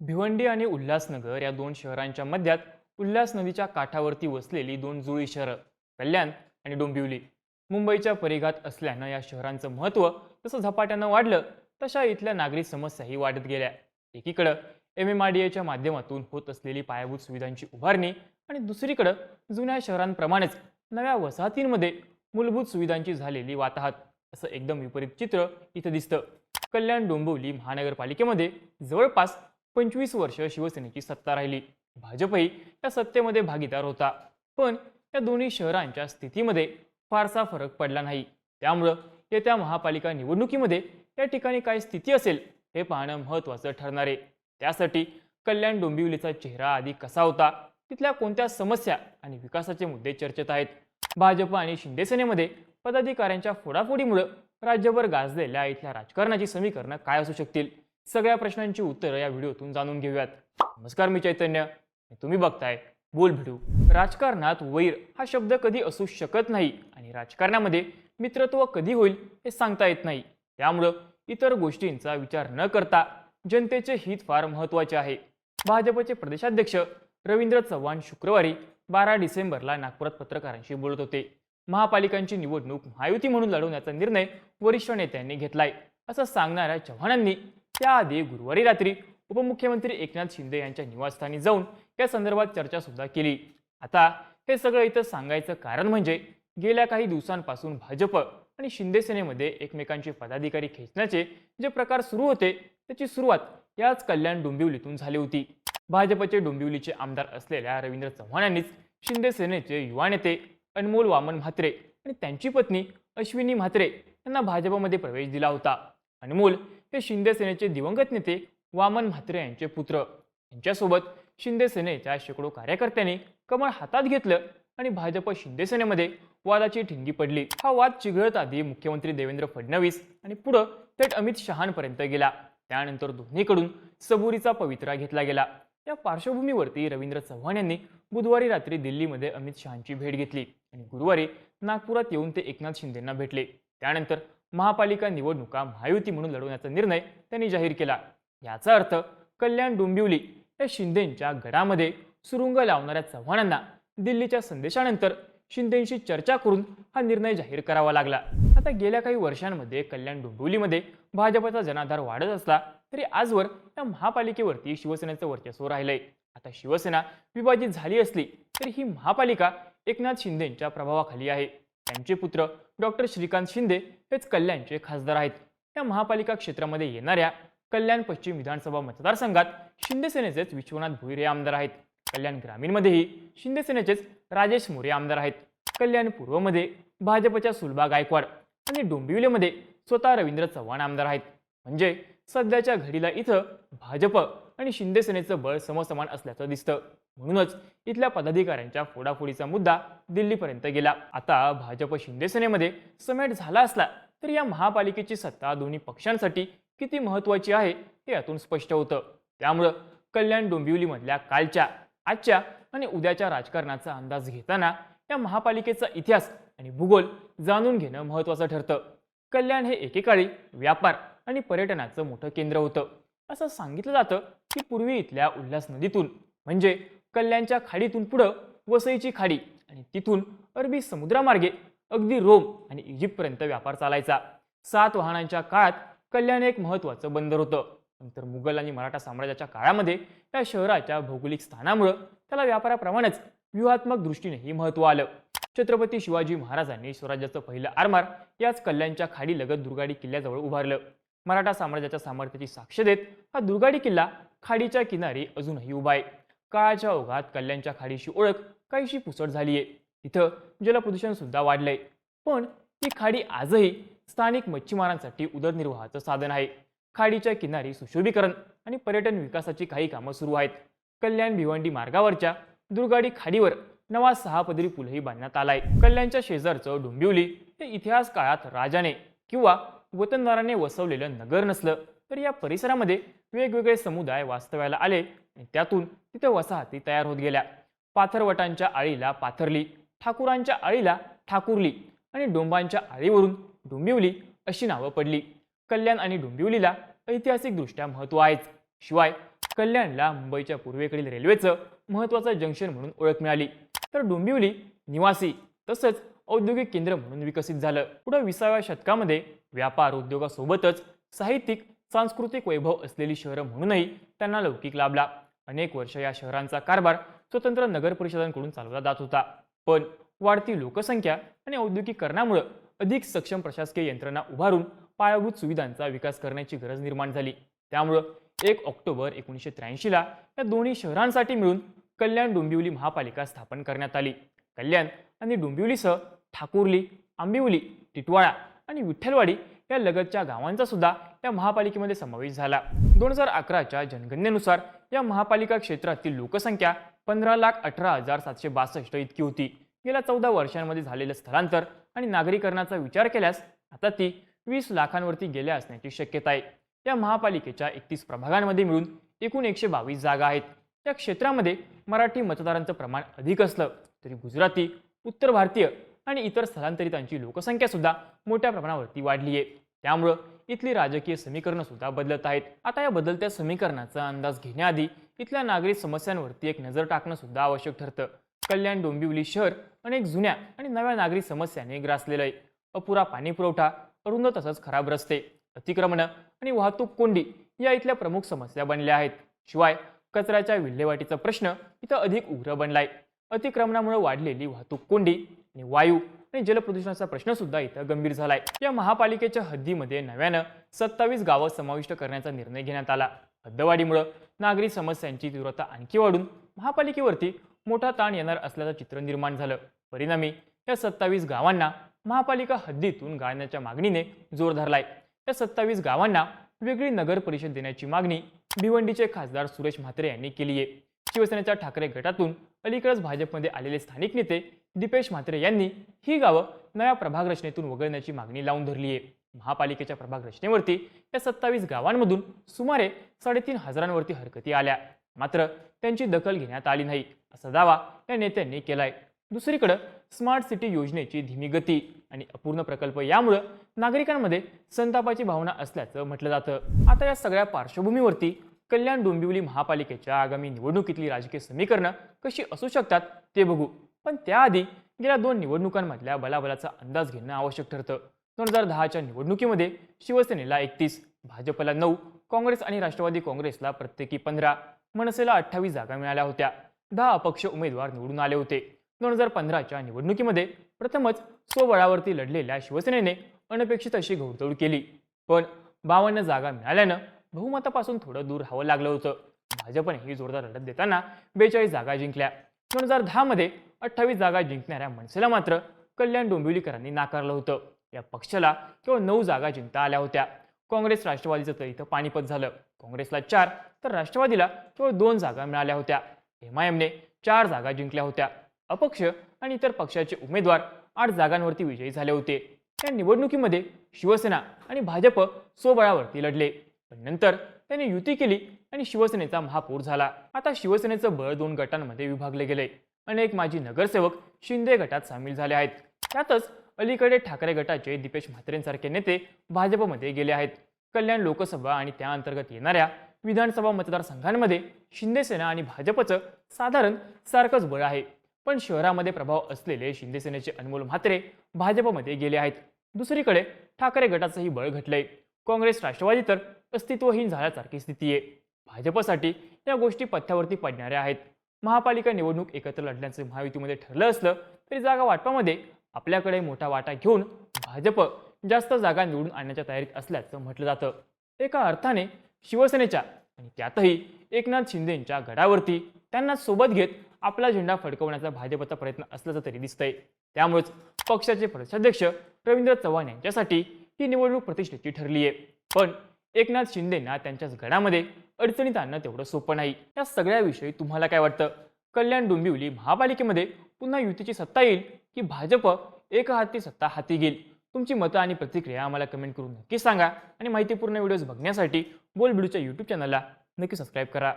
भिवंडी आणि उल्हासनगर या दोन शहरांच्या मध्यात उल्हास नदीच्या काठावरती वसलेली दोन जुळी शहरं कल्याण आणि डोंबिवली मुंबईच्या परिघात असल्यानं या शहरांचं महत्त्व जसं झपाट्यानं वाढलं तशा इथल्या नागरी समस्याही वाढत गेल्या. एकीकडं एम एम आर डी एच्या माध्यमातून होत असलेली पायाभूत सुविधांची उभारणी आणि दुसरीकडं जुन्या शहरांप्रमाणेच नव्या वसाहतींमध्ये मूलभूत सुविधांची झालेली वाताहत असं एकदम विपरीत चित्र इथं दिसतं. कल्याण डोंबिवली महानगरपालिकेमध्ये जवळपास पंचवीस वर्ष शिवसेनेची सत्ता राहिली. भाजपही या सत्तेमध्ये भागीदार होता. पण या दोन्ही शहरांच्या स्थितीमध्ये फारसा फरक पडला नाही. त्यामुळं येत्या महापालिका निवडणुकीमध्ये या ठिकाणी काय स्थिती असेल हे पाहणं महत्त्वाचं ठरणार आहे. त्यासाठी कल्याण डोंबिवलीचा चेहरा आधी कसा होता? तिथल्या कोणत्या समस्या आणि विकासाचे मुद्दे चर्चेत आहेत? भाजप आणि शिंदेसेनेमध्ये पदाधिकाऱ्यांच्या फोडाफोडीमुळं राज्यभर गाजलेल्या इथल्या राजकारणाची समीकरणं काय असू शकतील? सगळ्या प्रश्नांची उत्तरं या व्हिडिओतून जाणून घेऊयात. नमस्कार मी चैतन्य. तुम्ही बघताय बोल भिडू. राजकारणात वैर हा शब्द कधी असू शकत नाही आणि राजकारणामध्ये मित्रत्व कधी होईल हे सांगता येत नाही. त्यामुळं इतर गोष्टींचा विचार न करता जनतेचे हित फार महत्त्वाचे आहे. भाजपचे प्रदेशाध्यक्ष रवींद्र चव्हाण शुक्रवारी बारा डिसेंबरला नागपुरात पत्रकारांशी बोलत होते. महापालिकांची निवडणूक महायुती म्हणून लढवण्याचा निर्णय वरिष्ठ नेत्यांनी घेतलाय असं सांगणाऱ्या चव्हाणांनी त्याआधी गुरुवारी रात्री उपमुख्यमंत्री एकनाथ शिंदे यांच्या निवासस्थानी जाऊन या संदर्भात चर्चा सुद्धा केली. आता हे सगळं इथं सांगायचं कारण म्हणजे गेल्या काही दिवसांपासून भाजप आणि शिंदेसेनेमध्ये एकमेकांचे पदाधिकारी खेचण्याचे जे प्रकार सुरू होते त्याची सुरुवात याच कल्याण डोंबिवलीतून झाली होती. भाजपचे डोंबिवलीचे आमदार असलेल्या रवींद्र चव्हाण यांनीच शिंदेसेनेचे युवा नेते अनमोल वामन म्हात्रे आणि त्यांची पत्नी अश्विनी म्हात्रे यांना भाजपमध्ये प्रवेश दिला होता. अनमोल हे शिंदे सेनेचे दिवंगत नेते वामन म्हात्रे यांचे पुत्र. यांच्यासोबत शिंदे सेनेच्या शेकडो कार्यकर्त्यांनी कमळ हातात घेतलं आणि भाजप शिंदे सेनेमध्ये वादाची ठिणगी पडली. हा वाद चिघळत आधी मुख्यमंत्री देवेंद्र फडणवीस आणि पुढं थेट अमित शहांपर्यंत गेला. त्यानंतर दोन्हीकडून सबुरीचा पवित्रा घेतला गेला. या पार्श्वभूमीवरती रवींद्र चव्हाण यांनी बुधवारी रात्री दिल्लीमध्ये अमित शहांची भेट घेतली आणि गुरुवारी नागपुरात येऊन ते एकनाथ शिंदेंना भेटले. त्यानंतर महापालिका निवडणुका महायुती म्हणून लढवण्याचा निर्णय त्यांनी जाहीर केला. याचा अर्थ कल्याण डोंबिवली या शिंदेंच्या गडामध्ये सुरुंग लावणाऱ्या चव्हाणांना दिल्लीच्या संदेशानंतर शिंदेशी चर्चा करून हा निर्णय जाहीर करावा लागला. आता गेल्या काही वर्षांमध्ये कल्याण डोंबिवलीमध्ये भाजपचा जनाधार वाढत असला तरी आजवर या महापालिकेवरती शिवसेनेचं वर्चस्व राहिलंय. आता शिवसेना विभाजित झाली असली तरी ही महापालिका एकनाथ शिंदेंच्या प्रभावाखाली आहे. त्यांचे पुत्र डॉक्टर श्रीकांत शिंदे हेच कल्याणचे खासदार आहेत. या महापालिका क्षेत्रामध्ये येणाऱ्या कल्याण पश्चिम विधानसभा मतदारसंघात शिंदे सेनेचेच विश्वनाथ भुईरे आमदार आहेत. कल्याण ग्रामीणमध्येही शिंदे सेनेचेच राजेश मोरे आमदार आहेत. कल्याण पूर्वमध्ये भाजपच्या सुलभा गायकवाड आणि डोंबिवलीमध्ये स्वतः रवींद्र चव्हाण आमदार आहेत. म्हणजे सध्याच्या घडीला इथं भाजप आणि शिंदे सेनेचं बळ समसमान असल्याचं दिसतं. म्हणूनच इथल्या पदाधिकाऱ्यांच्या फोडाफोडीचा मुद्दा दिल्लीपर्यंत गेला. आता भाजप शिंदेसेनेमध्ये समेट झाला असला तरी या महापालिकेची सत्ता दोन्ही पक्षांसाठी किती महत्त्वाची आहे हे यातून स्पष्ट होतं. त्यामुळं कल्याण डोंबिवलीमधल्या कालच्या आजच्या आणि उद्याच्या राजकारणाचा अंदाज घेताना या महापालिकेचा इतिहास आणि भूगोल जाणून घेणं महत्त्वाचं ठरतं. कल्याण हे एकेकाळी व्यापार आणि पर्यटनाचं मोठं केंद्र होतं. असं सांगितलं जातं की पूर्वी इथल्या उल्हास नदीतून म्हणजे कल्याणच्या खाडीतून पुढं वसईची खाडी आणि तिथून अरबी समुद्रामार्गे अगदी रोम आणि इजिप्तपर्यंत व्यापार चालायचा. सात वाहनांच्या काळात कल्याण एक महत्त्वाचं बंदर होतं. नंतर मुघल आणि मराठा साम्राज्याच्या काळामध्ये या शहराच्या भौगोलिक स्थानामुळं त्याला व्यापाराप्रमाणेच व्यूहात्मक दृष्टीनेही महत्त्व आलं. छत्रपती शिवाजी महाराजांनी स्वराज्याचं पहिलं आरमार याच कल्याणच्या खाडी लगत दुर्गाडी किल्ल्याजवळ उभारलं. मराठा साम्राज्याच्या सामर्थ्याची साक्ष देत हा दुर्गाडी किल्ला खाडीच्या किनारी अजूनही उभा आहे. काळाच्या ओघात कल्याणच्या खाडीशी ओळख काहीशी पुसट झाली आहे इथं जलप्रदूषण सुद्धा वाढलंय. पण ही खाडी आजही स्थानिक मच्छीमारांसाठी उदरनिर्वाहाचं साधन आहे. खाडीच्या किनारी सुशोभीकरण आणि पर्यटन विकासाची काही कामं सुरू आहेत. कल्याण भिवंडी मार्गावरच्या दुर्गाडी खाडीवर नवा सहा पदरी पूलही बांधण्यात आलाय. कल्याणच्या शेजारचं डोंबिवली हे इतिहास काळात राजाने किंवा वतनदाराने वसवलेलं नगर नसलं तर या परिसरामध्ये वेगवेगळे समुदाय वास्तव्याला आले. आणि त्यातून तिथे वसाहती तयार होत गेल्या. पाथरवटांच्या आळीला पाथरली ठाकुरांच्या आळीला ठाकुरली आणि डोंबांच्या आळीवरून डोंबिवली अशी नावं पडली. कल्याण आणि डोंबिवलीला ऐतिहासिकदृष्ट्या महत्त्व आहेच. शिवाय कल्याणला मुंबईच्या पूर्वेकडील रेल्वेचं महत्त्वाचं जंक्शन म्हणून ओळख मिळाली. तर डोंबिवली निवासी तसंच औद्योगिक केंद्र म्हणून विकसित झालं. पुढं विसाव्या शतकामध्ये व्यापार उद्योगासोबतच साहित्यिक सांस्कृतिक वैभव असलेली शहरं म्हणूनही त्यांना लौकिक लाभला अनेक वर्ष या शहरांचा कारभार स्वतंत्र नगर परिषदांकडून चालवला जात होता. पण वाढती लोकसंख्या आणि औद्योगिकरणामुळे अधिक सक्षम प्रशासकीय यंत्रणा उभारून पायाभूत सुविधांचा विकास करण्याची गरज निर्माण झाली. त्यामुळं एक ऑक्टोबर एकोणीसशे त्र्याऐंशीला या दोन्ही शहरांसाठी मिळून कल्याण डोंबिवली महापालिका स्थापन करण्यात आली. कल्याण आणि डोंबिवलीसह ठाकुर्ली आंबिवली टिटवाळा आणि विठ्ठलवाडी या लगतच्या गावांचा सुद्धा या महापालिकेमध्ये समावेश झाला. दोन हजार अकराच्या जनगणनेनुसार या महापालिका क्षेत्रातील लोकसंख्या पंधरा लाख अठरा हजार सातशे बासष्ट इतकी होती. गेल्या चौदा वर्षांमध्ये झालेलं स्थलांतर आणि नागरीकरणाचा विचार केल्यास आता ती वीस लाखांवरती गेल्या असण्याची शक्यता आहे. या महापालिकेच्या एकतीस प्रभागांमध्ये मिळून एकूण एकशे बावीस जागा आहेत. या क्षेत्रामध्ये मराठी मतदारांचं प्रमाण अधिक असलं तरी गुजराती उत्तर भारतीय आणि इतर स्थलांतरितांची लोकसंख्यासुद्धा मोठ्या प्रमाणावरती वाढली आहे त्यामुळं इथली राजकीय समीकरणं सुद्धा बदलत आहेत. आता या बदलत्या समीकरणाचा अंदाज घेण्याआधी इथल्या नागरिक समस्यांवरती एक नजर टाकणं सुद्धा आवश्यक ठरतं. कल्याण डोंबिवली शहर अनेक जुन्या आणि नव्या नागरिक समस्याने ग्रासलेलं आहे. अपुरा पाणी पुरवठा अरुंद तसंच खराब रस्ते अतिक्रमणं आणि वाहतूक कोंडी या इथल्या प्रमुख समस्या बनल्या आहेत. शिवाय कचऱ्याच्या विल्हेवाटीचा प्रश्न इथं अधिक उग्र बनलाय. अतिक्रमणामुळे वाढलेली वाहतूक कोंडी आणि वायू आणि जलप्रदूषणाचा प्रश्न सुद्धा इथं गंभीर झालाय. या महापालिकेच्या हद्दीमध्ये नव्यानं सत्तावीस गावं समाविष्ट करण्याचा निर्णय घेण्यात आला. हद्दवाढीमुळं नागरी समस्यांची तीव्रता आणखी वाढून महापालिकेवरती मोठा ताण येणार असल्याचं चित्र निर्माण झालं. परिणामी या सत्तावीस गावांना महापालिका हद्दीतून गाळण्याच्या मागणीने जोर धरलाय. या सत्तावीस गावांना वेगळी नगर परिषद देण्याची मागणी भिवंडीचे खासदार सुरेश म्हात्रे यांनी केली आहे शिवसेनेच्या ठाकरे गटातून अलीकडेच भाजपमध्ये आलेले स्थानिक नेते दीपेश म्हात्रे यांनी ही गावं नव्या प्रभाग रचनेतून वगळण्याची मागणी लावून धरली आहे. महापालिकेच्या प्रभाग रचनेवरती या सत्तावीस गावांमधून सुमारे साडेतीन हजारांवरती हरकती आल्या. मात्र त्यांची दखल घेण्यात आली नाही असा दावा या नेत्यांनी केलाय. दुसरीकडं स्मार्ट सिटी योजनेची धीमी गती आणि अपूर्ण प्रकल्प यामुळं नागरिकांमध्ये संतापाची भावना असल्याचं म्हटलं जातं. आता या सगळ्या पार्श्वभूमीवरती कल्याण डोंबिवली महापालिकेच्या आगामी निवडणुकीतली राजकीय समीकरणं कशी असू शकतात ते बघू. पण त्याआधी गेल्या दोन निवडणुकांमधल्या बलाबलाचा अंदाज घेणं आवश्यक ठरतं. दोन हजार दहाच्या निवडणुकीमध्ये शिवसेनेला एकतीस भाजपला नऊ काँग्रेस आणि राष्ट्रवादी काँग्रेसला प्रत्येकी पंधरा मनसेला अठ्ठावीस जागा मिळाल्या होत्या. दहा अपक्ष उमेदवार निवडून आले होते. दोन हजार पंधराच्या निवडणुकीमध्ये प्रथमच स्वबळावरती लढलेल्या शिवसेनेने अनपेक्षित अशी घोडदौड केली. पण बावन्न जागा मिळाल्यानं बहुमतापासून थोडं दूर राहावं लागलं होतं. भाजपने ही जोरदार लढत देताना बेचाळीस जागा जिंकल्या. दोन हजार दहामध्ये अठ्ठावीस जागा जिंकणाऱ्या मनसेला मात्र कल्याण डोंबिवलीकरांनी नाकारलं होतं. या पक्षाला केवळ नऊ जागा जिंकता आल्या होत्या. काँग्रेस राष्ट्रवादीचं तर इथं पाणीपत झालं. काँग्रेसला चार तर राष्ट्रवादीला केवळ दोन जागा मिळाल्या होत्या. एम आय एमने चार जागा जिंकल्या होत्या. अपक्ष आणि इतर पक्षाचे उमेदवार आठ जागांवरती विजयी झाले होते. या निवडणुकीमध्ये शिवसेना आणि भाजप स्वबळावरती लढले. पण नंतर त्यांनी युती केली आणि शिवसेनेचा महापौर झाला. आता शिवसेनेचं बळ दोन गटांमध्ये विभागले गेले. अनेक माजी नगरसेवक शिंदे गटात सामील झाले आहेत. त्यातच अलीकडे ठाकरे गटाचे दीपेश म्हात्रेंसारखे नेते भाजपमध्ये गेले आहेत. कल्याण लोकसभा आणि त्या अंतर्गत येणाऱ्या विधानसभा मतदारसंघांमध्ये शिंदेसेना आणि भाजपचं साधारण सारखंच बळ आहे. पण शहरामध्ये प्रभाव असलेले शिंदेसेनेचे अनमोल म्हात्रे भाजपमध्ये गेले आहेत. दुसरीकडे ठाकरे गटाचंही बळ घटलंय. काँग्रेस राष्ट्रवादी तर अस्तित्वहीन झाल्यासारखी स्थिती आहे. भाजपसाठी या गोष्टी पथ्यावरती पडणाऱ्या आहेत. महापालिका निवडणूक एकत्र लढण्याचं महायुतीमध्ये ठरलं असलं तरी जागा वाटपामध्ये आपल्याकडे मोठा वाटा घेऊन भाजप जास्त जागा निवडून आणण्याच्या तयारीत असल्याचं म्हटलं जातं. एका अर्थाने शिवसेनेच्या आणि त्यातही एकनाथ शिंदेंच्या गडावरती त्यांना सोबत घेत आपला झेंडा फडकवण्याचा भाजपचा प्रयत्न असल्याचं तरी दिसतंय. त्यामुळेच पक्षाचे प्रदेशाध्यक्ष रवींद्र चव्हाण यांच्यासाठी ही निवडणूक प्रतिष्ठेची ठरली आहे पण एकनाथ शिंदेंना त्यांच्याच गडामध्ये अडचणीत आणणं तेवढं सोपं नाही. या सगळ्याविषयी तुम्हाला काय वाटतं? कल्याण डोंबिवली महापालिकेमध्ये पुन्हा युतीची सत्ता येईल की भाजप एक हाती सत्ता हाती घेईल? तुमची मतं आणि प्रतिक्रिया आम्हाला कमेंट करून नक्की सांगा. आणि माहितीपूर्ण व्हिडिओज बघण्यासाठी बोल बिडूच्या यूट्यूब चॅनलला नक्की सबस्क्राईब करा.